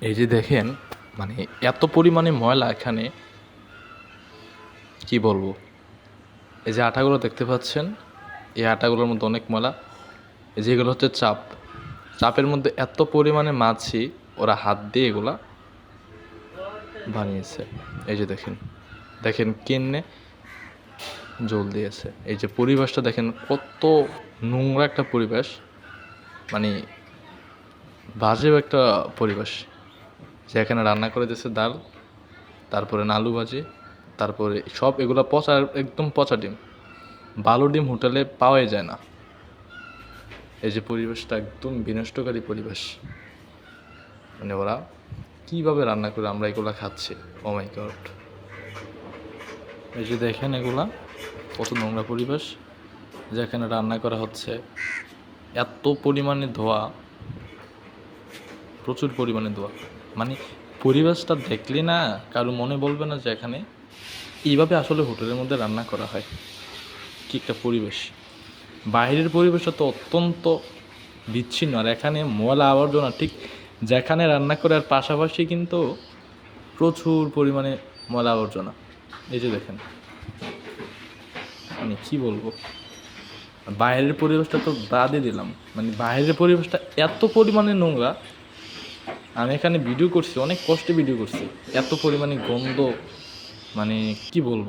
এই যে দেখেন মানে এত পরিমাণে ময়লা এখানে, কি বলব? এই যে আটাগুলো দেখতে পাচ্ছেন, এই আটাগুলোর মধ্যে অনেক ময়লা। এই যে এগুলো হচ্ছে চাপ। চাপের মধ্যে এত পরিমাণে মাছি, ওরা হাত দিয়ে এগুলা বানিয়েছে। এই যে দেখেন দেখেন কেনে জল দিয়েছে। এই যে পরিবেশটা দেখেন, কত নোংরা একটা পরিবেশ। মানে বাজেও একটা পরিবেশ। যেখানে রান্না করে দিয়েছে ডাল, তারপরে নালু ভাজি, তারপরে সব এগুলো পচা, একদম পচা ডিম। ভালো ডিম হোটেলে পাওয়াই যায় না। এই যে পরিবেশটা একদম বিনষ্টকারী পরিবেশ। মানে ওরা কীভাবে রান্না করে আমরা এগুলো খাচ্ছি? ও মাই গড এই যে দেখেন এগুলা, কত নোংরা পরিবেশ। যেখানে রান্না করা হচ্ছে, এত পরিমাণে ধোয়া। প্রচুর পরিমাণে ধোয়া মানে পরিবেশটা দেখলে না কারও মনে বলবে না যে এখানে এইভাবে আসলে হোটেলের মধ্যে রান্না করা হয়। কি একটা পরিবেশ। বাইরের পরিবেশটা তো অত্যন্ত বিচ্ছিন্ন। আর এখানে ময়লা আবর্জনা ঠিক যেখানে রান্না করে, আর পাশাপাশি কিন্তু প্রচুর পরিমাণে ময়লা আবর্জনা। এই যে দেখেন। মানে কি বলব? বাইরের পরিবেশটা তো বাদই দিলাম। মানে বাইরের পরিবেশটা এত পরিমাণে নোংরা আমি এখানে ভিডিও করছি অনেক কষ্টে ভিডিও করছি। এত পরিমাণে গন্ধ মানে কি বলব?